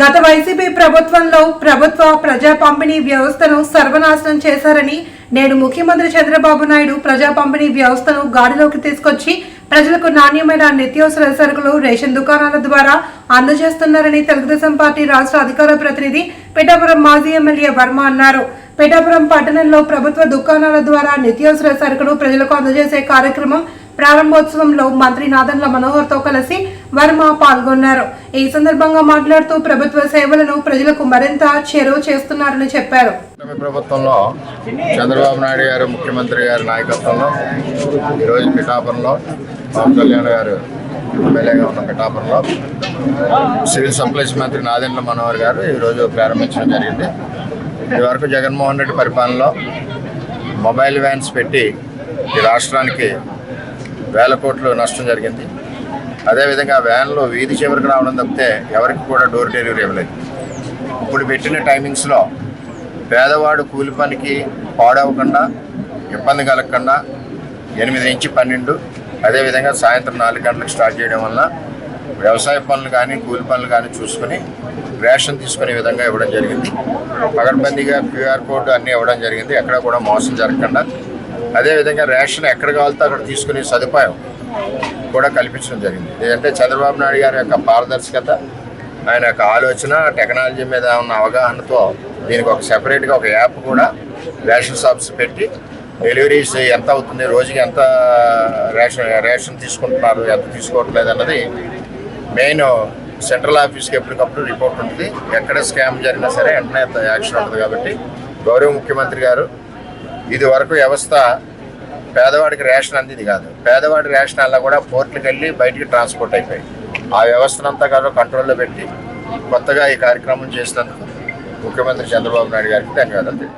గత వైసీపీ ప్రభుత్వంలో ప్రభుత్వ ప్రజా పంపిణీ వ్యవస్థను సర్వనాశనం చేశారని నేడు ముఖ్యమంత్రి చంద్రబాబు నాయుడు ప్రజా పంపిణీ వ్యవస్థను గాడిలోకి తీసుకొచ్చి ప్రజలకు నాణ్యమైన నిత్యావసర సరుకులు రేషన్ దుకాణాల ద్వారా అందజేస్తున్నారని తెలుగుదేశం పార్టీ రాష్ట్ర అధికార ప్రతినిధి పిఠాపురం మాజీ ఎమ్మెల్యే వర్మ అన్నారు. పిఠాపురం పట్టణంలో ప్రభుత్వ దుకాణాల ద్వారా నిత్యావసర సరుకులు ప్రజలకు అందజేసే కార్యక్రమం ప్రారంభోత్సవంలో మంత్రి నాదన్ల మనోహర్తో కలిసి వర్మ పాల్గొన్నారు. ఈ సందర్భంగా మాట్లాడుతూ ప్రభుత్వ సేవలను ప్రజలకు మరింత చేరువ చేస్తున్నారని చెప్పారు. ప్రభుత్వంలో చంద్రబాబు నాయుడు గారు ముఖ్యమంత్రి గారి నాయకత్వంలో ఈరోజు పిఠాపురంలో పవన్ కళ్యాణ్ గారు ఎమ్మెల్యేగా ఉన్న పిఠాపురంలో సివిల్ సప్లైస్ మంత్రి నాదెండ్ల మనోహర్ గారు ఈరోజు ప్రారంభించడం జరిగింది. ఇదివరకు జగన్మోహన్ రెడ్డి పరిపాలనలో మొబైల్ వ్యాన్స్ పెట్టి ఈ రాష్ట్రానికి వేల కోట్లు నష్టం జరిగింది. అదేవిధంగా వ్యాన్లో వీధి చివరికి రావడం తప్పితే ఎవరికి కూడా డోర్ డెలివరీ ఇవ్వలేదు. ఇప్పుడు పెట్టిన టైమింగ్స్లో పేదవాడు కూలి పనికి పాడవకుండా ఇబ్బంది కలగకుండా ఎనిమిది నుంచి పన్నెండు అదేవిధంగా సాయంత్రం నాలుగు గంటలకు స్టార్ట్ చేయడం వల్ల వ్యవసాయ పనులు కానీ కూలి పనులు కానీ చూసుకుని రేషన్ తీసుకునే విధంగా ఇవ్వడం జరిగింది. పగడ్బందీగా క్యూఆర్ కోడ్ అన్నీ ఇవ్వడం జరిగింది. ఎక్కడ కూడా మోసం జరగకుండా. అదేవిధంగా రేషన్ ఎక్కడ కావాలితే అక్కడ తీసుకునే సదుపాయం కూడా కల్పించడం జరిగింది. ఏంటంటే చంద్రబాబు నాయుడు గారి యొక్క పారదర్శకత ఆయన యొక్క ఆలోచన టెక్నాలజీ మీద ఉన్న అవగాహనతో దీనికి ఒక సెపరేట్గా ఒక యాప్ కూడా రేషన్ షాప్స్ పెట్టి డెలివరీస్ ఎంత అవుతుంది రోజుకి ఎంత రేషన్ రేషన్ తీసుకుంటున్నారు ఎంత తీసుకోవట్లేదు అన్నది మెయిన్ సెంట్రల్ ఆఫీస్కి ఎప్పటికప్పుడు రిపోర్ట్ ఉంటుంది. ఎక్కడ స్కామ్ జరిగినా సరే వెంటనే యాక్షన్ ఉంటుంది కాబట్టి గౌరవ ముఖ్యమంత్రి గారు ఇది వరకు వ్యవస్థ పేదవాడికి రేషన్ అందింది కాదు. పేదవాడి రేషన్ అలా కూడా పోర్ట్లకు వెళ్ళి బయటికి ట్రాన్స్పోర్ట్ అయిపోయి ఆ వ్యవస్థనంతా కాదు కంట్రోల్లో పెట్టి కొత్తగా ఈ కార్యక్రమం చేసినందుకు ముఖ్యమంత్రి చంద్రబాబు నాయుడు గారికి ధన్యవాదాలు.